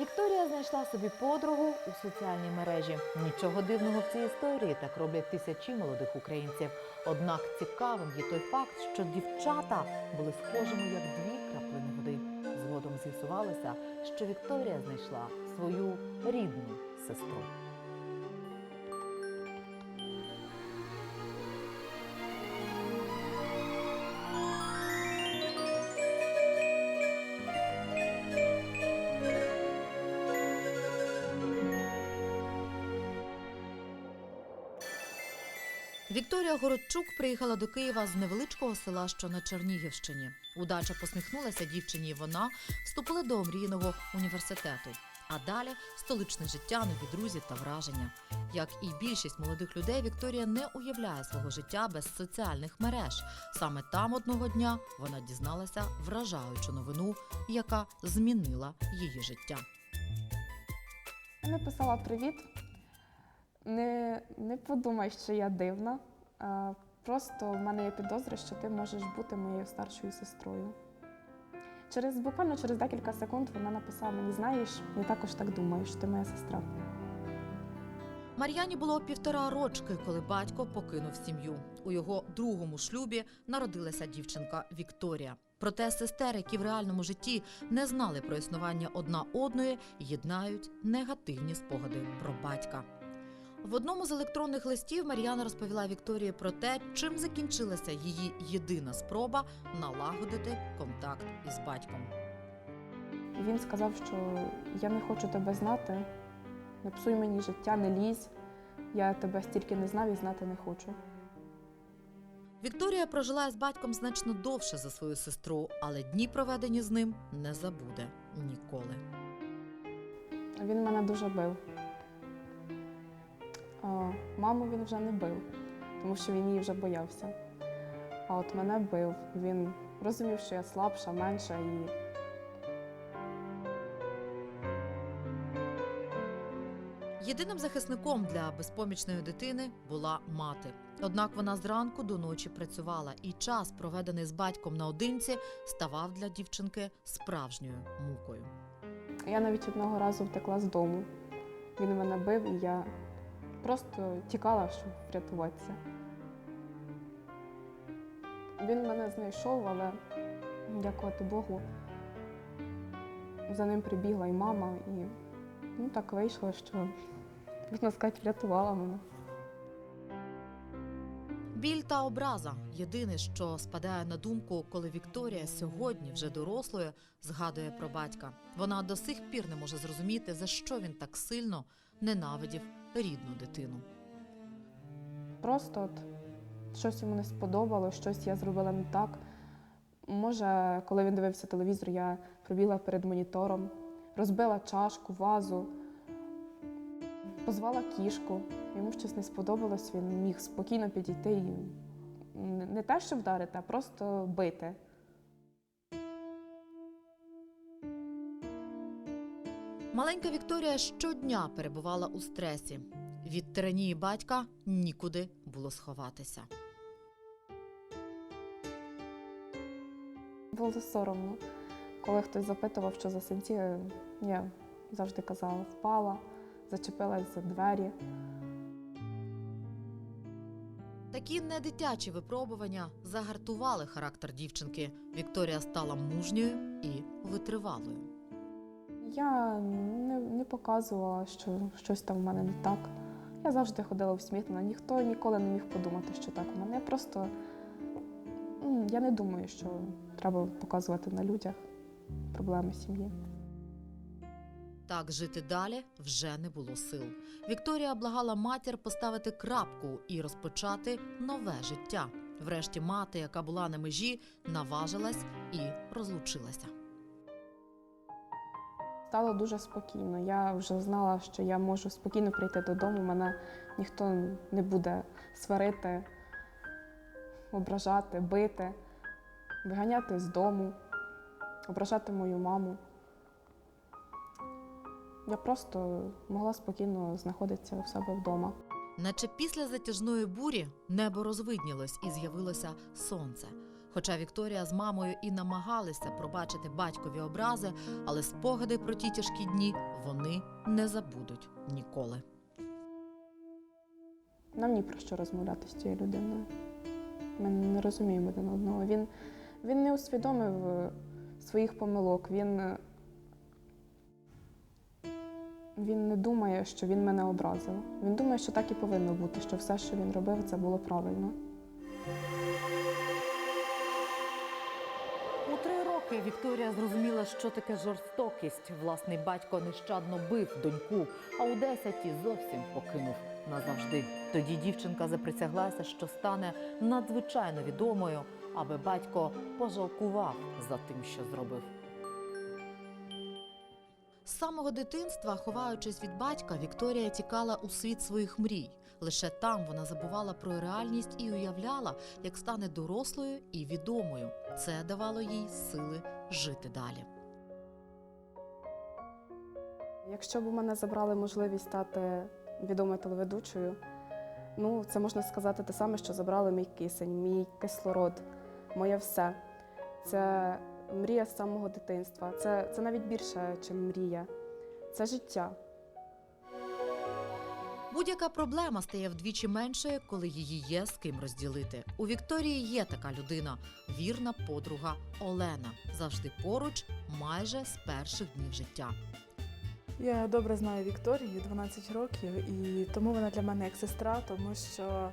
Вікторія знайшла собі подругу у соціальній мережі. Нічого дивного в цій історії так роблять тисячі молодих українців. Однак цікавим є той факт, що дівчата були схожими як дві краплини води. Згодом з'ясувалося, що Вікторія знайшла свою рідну сестру. Вікторія Городчук приїхала до Києва з невеличкого села, що на Чернігівщині. Удача посміхнулася дівчині, і вона вступила до омрійного університету. А далі столичне життя, нові друзі та враження. Як і більшість молодих людей, Вікторія не уявляє свого життя без соціальних мереж. Саме там одного дня вона дізналася вражаючу новину, яка змінила її життя. Написала привіт. Не, не подумай, що я дивна. А, просто в мене є підозри, що ти можеш бути моєю старшою сестрою. Через буквально через декілька секунд вона написала мені, знаєш, я також так думаю, що ти моя сестра. Мар'яні було півтора рочки, коли батько покинув сім'ю. У його другому шлюбі народилася дівчинка Вікторія. Проте сестер, які в реальному житті не знали про існування одна одної, єднають негативні спогади про батька. В одному з електронних листів Мар'яна розповіла Вікторії про те, чим закінчилася її єдина спроба налагодити контакт із батьком. Він сказав, що я не хочу тебе знати, не псуй мені життя, не лізь. Я тебе стільки не знав і знати не хочу. Вікторія прожила з батьком значно довше за свою сестру, але дні, проведені з ним, не забуде ніколи. Він мене дуже бив. Маму він вже не бив, тому що він її вже боявся. А от мене бив. Він розумів, що я слабша, менша і Єдиним захисником для безпомічної дитини була мати. Однак вона зранку до ночі працювала, і час, проведений з батьком наодинці, ставав для дівчинки справжньою мукою. я навіть одного разу втекла з дому. Він мене бив, і я просто тікала, щоб врятуватися. Він мене знайшов, але дякувати Богу. За ним прибігла і мама, і ну, так вийшло, що, можна сказати, врятувала мене. Біль та образа єдине, що спадає на думку, коли Вікторія сьогодні, вже дорослою, згадує про батька. Вона до сих пір не може зрозуміти, за що він так сильно ненавидів рідну дитину. Просто от щось йому не сподобалось, щось я зробила не так. Може, коли він дивився телевізор, я пробігла перед монітором, розбила чашку, вазу, позвала кішку. Йому щось не сподобалось, він міг спокійно підійти і не те, що вдарити, а просто бити. Маленька Вікторія щодня перебувала у стресі. Від тиранії батька нікуди було сховатися. Було соромно. Коли хтось запитував, що за синці, я завжди казала, впала, зачепилась за двері. Такі недитячі випробування загартували характер дівчинки. Вікторія стала мужньою і витривалою. Я не, не показувала, що щось там в мене не так. Я завжди ходила всміхнена. Ніхто ніколи не міг подумати, що так у мене. Просто я не думаю, що треба показувати на людях проблеми сім'ї. Так жити далі вже не було сил. Вікторія благала матір поставити крапку і розпочати нове життя. Врешті мати, яка була на межі, наважилась і розлучилася. Стало дуже спокійно. Я вже знала, що я можу спокійно прийти додому. Мене ніхто не буде сварити, ображати, бити, виганяти з дому, ображати мою маму. Я просто могла спокійно знаходитися у себе вдома. Наче після затяжної бурі небо розвиднілось і з'явилося сонце. Хоча Вікторія з мамою і намагалися пробачити батькові образи, але спогади про ті тяжкі дні вони не забудуть ніколи. Нам ні про що розмовляти з цією людиною. Ми не розуміємо один одного. Він, він не усвідомив е, своїх помилок. Він, е, він не думає, що він мене образив. Він думає, що так і повинно бути, що все, що він робив, це було правильно. Роки Вікторія зрозуміла, що таке жорстокість. Власний батько нещадно бив доньку, а у десяті зовсім покинув назавжди. Тоді дівчинка заприсяглася, що стане надзвичайно відомою, аби батько пожалкував за тим, що зробив. З самого дитинства, ховаючись від батька, Вікторія тікала у світ своїх мрій. Лише там вона забувала про реальність і уявляла, як стане дорослою і відомою. Це давало їй сили жити далі. Якщо б у мене забрали можливість стати відомою телеведучою, ну це можна сказати те саме, що забрали мій кисень, мій кислород, моє все. Це мрія з самого дитинства. Це, це навіть більше, ніж мрія. Це життя. Будь-яка проблема стає вдвічі меншою, коли її є з ким розділити. У Вікторії є така людина вірна подруга Олена, завжди поруч, майже з перших днів життя. Я добре знаю Вікторію 12 років, і тому вона для мене як сестра, тому що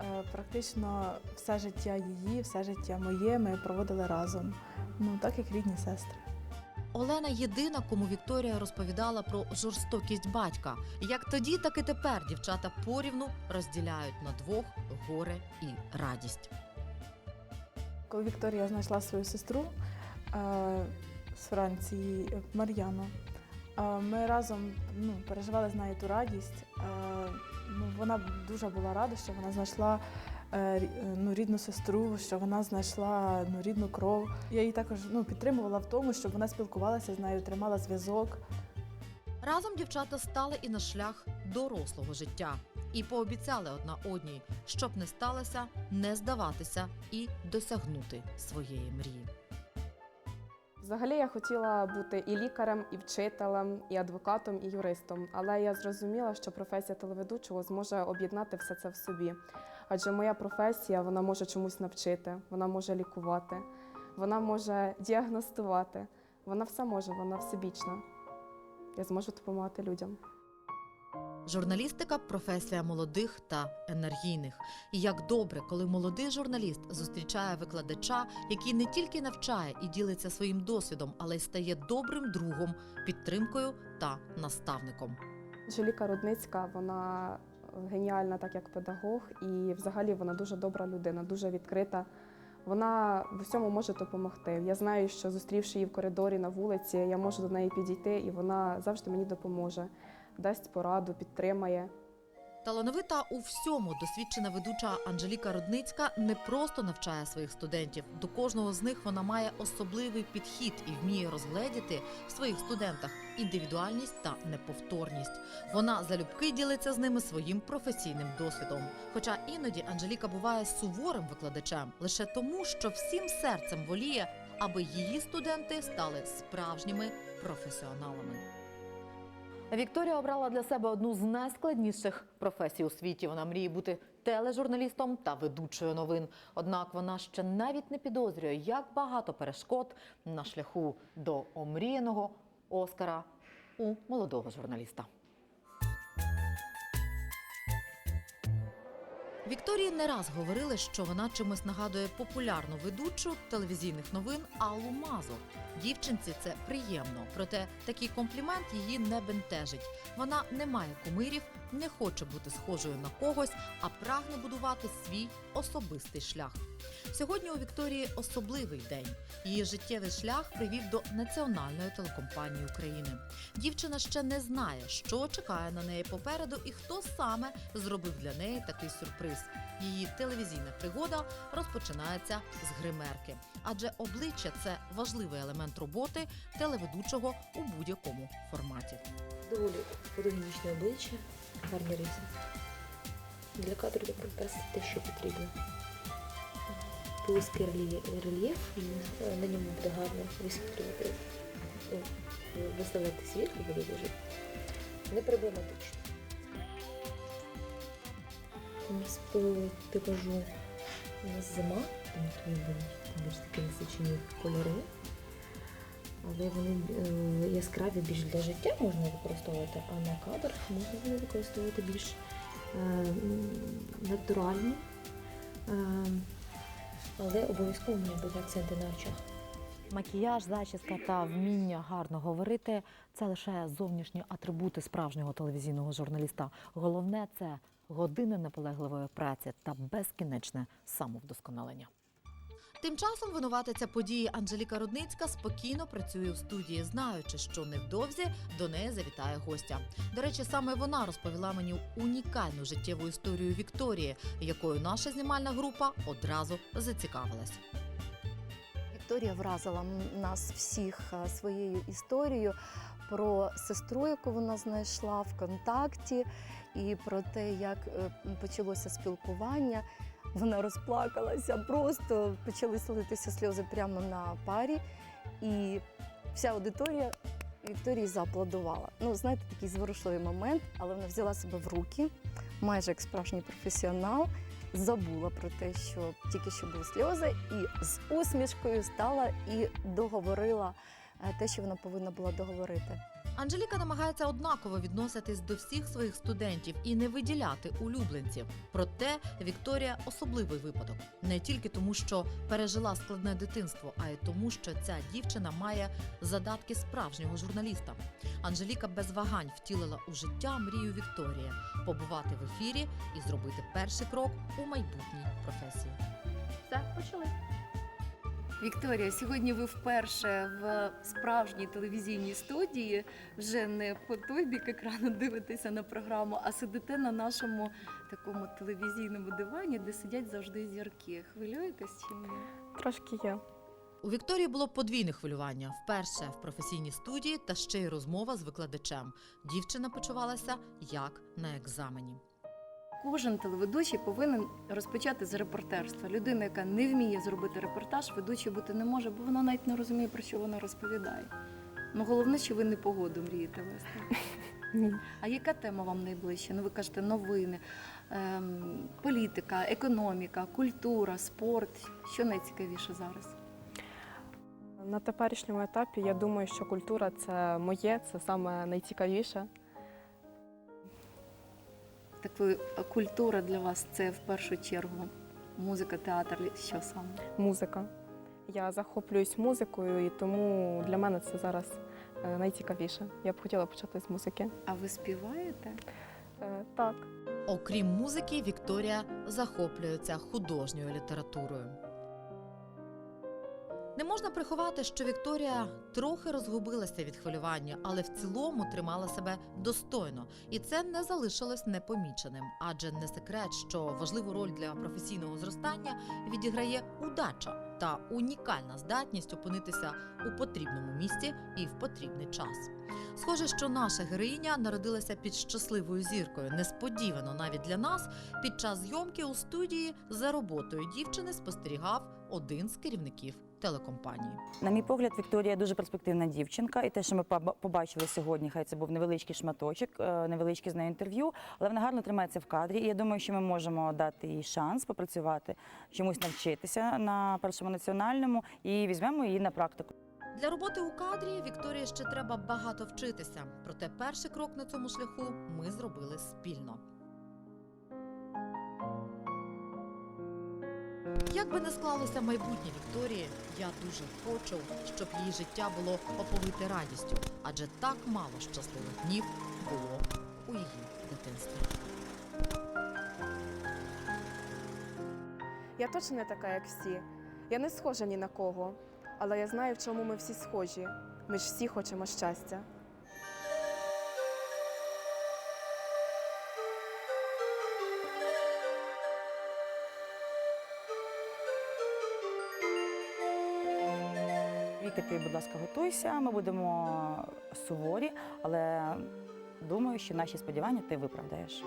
е, практично все життя її, все життя моє ми проводили разом. Ну так як рідні сестри. Олена єдина, кому Вікторія розповідала про жорстокість батька. Як тоді, так і тепер дівчата порівну розділяють на двох горе і радість. Коли Вікторія знайшла свою сестру е, з Франції е, Мар'яну, е, ми разом ну, переживали з нею ту радість. Е, ну, вона дуже була рада, що вона знайшла ну, рідну сестру, що вона знайшла ну, рідну кров. Я її також ну, підтримувала в тому, щоб вона спілкувалася з нею, тримала зв'язок. Разом дівчата стали і на шлях дорослого життя і пообіцяли одна одній, щоб не сталося, не здаватися і досягнути своєї мрії. Взагалі я хотіла бути і лікарем, і вчителем, і адвокатом, і юристом. Але я зрозуміла, що професія телеведучого зможе об'єднати все це в собі. Адже моя професія вона може чомусь навчити, вона може лікувати, вона може діагностувати. Вона все може, вона всебічна. Я зможу допомагати людям. Журналістика професія молодих та енергійних. І як добре, коли молодий журналіст зустрічає викладача, який не тільки навчає і ділиться своїм досвідом, але й стає добрим другом, підтримкою та наставником. Анжеліка Рудницька, вона геніальна, так як педагог, і взагалі вона дуже добра людина, дуже відкрита. Вона в усьому може допомогти. Я знаю, що зустрівши її в коридорі на вулиці, я можу до неї підійти, і вона завжди мені допоможе, дасть пораду, підтримає. Талановита у всьому досвідчена ведуча Анжеліка Рудницька не просто навчає своїх студентів. До кожного з них вона має особливий підхід і вміє розгледіти в своїх студентах індивідуальність та неповторність. Вона залюбки ділиться з ними своїм професійним досвідом. Хоча іноді Анжеліка буває суворим викладачем лише тому, що всім серцем воліє, аби її студенти стали справжніми професіоналами. Вікторія обрала для себе одну з найскладніших професій у світі. Вона мріє бути тележурналістом та ведучою новин. Однак вона ще навіть не підозрює, як багато перешкод на шляху до омріяного Оскара у молодого журналіста. Вікторії не раз говорили, що вона чимось нагадує популярну ведучу телевізійних новин Аллу Мазур. Дівчинці це приємно, проте такий комплімент її не бентежить. Вона не має кумирів, не хоче бути схожою на когось, а прагне будувати свій особистий шлях. Сьогодні у Вікторії особливий день. Її життєвий шлях привів до національної телекомпанії України. Дівчина ще не знає, що чекає на неї попереду і хто саме зробив для неї такий сюрприз. Її телевізійна пригода розпочинається з гримерки, адже обличчя це важливий елемент роботи телеведучого у будь-якому форматі. доволі фотогенічне обличчя, гарні риси. Для кадру якраз те, що потрібно. плоский рельєф, е, на ньому буде гарно висвітлювати, е, виставляти світло буде дуже не проблематично. У нас типажу у нас зима, тому то будуть більш такі насичені кольори. Але вони е, яскраві більш для життя можна використовувати, а на кадр можна буде використовувати більш е, натуральні. Е, але обов'язково мають бути акценти на очах. Макіяж, зачіска та вміння гарно говорити це лише зовнішні атрибути справжнього телевізійного журналіста. Головне це години наполегливої праці та безкінечне самовдосконалення. Тим часом винуватиця події Анжеліка Рудницька спокійно працює в студії, знаючи, що невдовзі до неї завітає гостя. До речі, саме вона розповіла мені унікальну життєву історію Вікторії, якою наша знімальна група одразу зацікавилась. Вікторія вразила нас всіх е, своєю історією про сестру, яку вона знайшла ВКонтакті, і про те, як е, почалося спілкування. Вона розплакалася, просто почали литися сльози прямо на парі, і вся аудиторія Вікторії зааплодувала. Ну, знаєте, такий зворушливий момент, але вона взяла себе в руки, майже як справжній професіонал забула про те, що тільки що були сльози, і з усмішкою стала і договорила е, те, що вона повинна була договорити. Анжеліка намагається однаково відноситись до всіх своїх студентів і не виділяти улюбленців. Проте Вікторія особливий випадок не тільки тому, що пережила складне дитинство, а й тому, що ця дівчина має задатки справжнього журналіста. Анжеліка без вагань втілила у життя мрію Вікторії побувати в ефірі і зробити перший крок у майбутній професії. Все, почали. Вікторія, сьогодні ви вперше в справжній телевізійній студії. Вже не по той бік екрану дивитеся на програму, а сидите на нашому такому телевізійному дивані, де сидять завжди зірки. Хвилюєтесь чи ні? Трошки є. У Вікторії було подвійне хвилювання вперше в професійній студії та ще й розмова з викладачем. Дівчина почувалася як на екзамені. Кожен телеведучий повинен розпочати з репортерства. Людина, яка не вміє зробити репортаж, ведучий бути не може, бо вона навіть не розуміє, про що вона розповідає. Ну головне, що ви не погоду мрієте вести. Ні. А яка тема вам найближча? Ну, ви кажете, новини, ем, політика, економіка, культура, спорт. Що найцікавіше зараз? На теперішньому етапі я думаю, що культура це моє, це саме найцікавіше. Так ви культура для вас це в першу чергу музика, театр, що саме? Музика. Я захоплююсь музикою, і тому для мене це зараз е, найцікавіше. Я б хотіла почати з музики. А ви співаєте? Е, Так. Окрім музики, Вікторія захоплюється художньою літературою. Не можна приховати, що Вікторія трохи розгубилася від хвилювання, але в цілому тримала себе достойно, і це не залишилось непоміченим, адже не секрет, що важливу роль для професійного зростання відіграє удача та унікальна здатність опинитися у потрібному місці і в потрібний час. Схоже, що наша героїня народилася під щасливою зіркою. Несподівано навіть для нас під час зйомки у студії за роботою дівчини спостерігав один з керівників телекомпанії. На мій погляд, Вікторія дуже перспективна дівчинка, і те, що ми поба- побачили сьогодні, хай це був невеличкий шматочок, е, невеличке з нею інтерв'ю, але вона гарно тримається в кадрі. І я думаю, що ми можемо дати їй шанс попрацювати, чомусь навчитися на першому національному і візьмемо її на практику. Для роботи у кадрі Вікторії ще треба багато вчитися. Проте перший крок на цьому шляху ми зробили спільно. Як би не склалося майбутнє Вікторії, я дуже хочу, щоб її життя було оповите радістю, адже так мало щасливих днів було у її дитинстві. Я точно не така, як всі. Я не схожа ні на кого, але я знаю, в чому ми всі схожі. Ми ж всі хочемо щастя. Ти, будь ласка, готуйся. Ми будемо суворі, але думаю, що наші сподівання ти виправдаєш.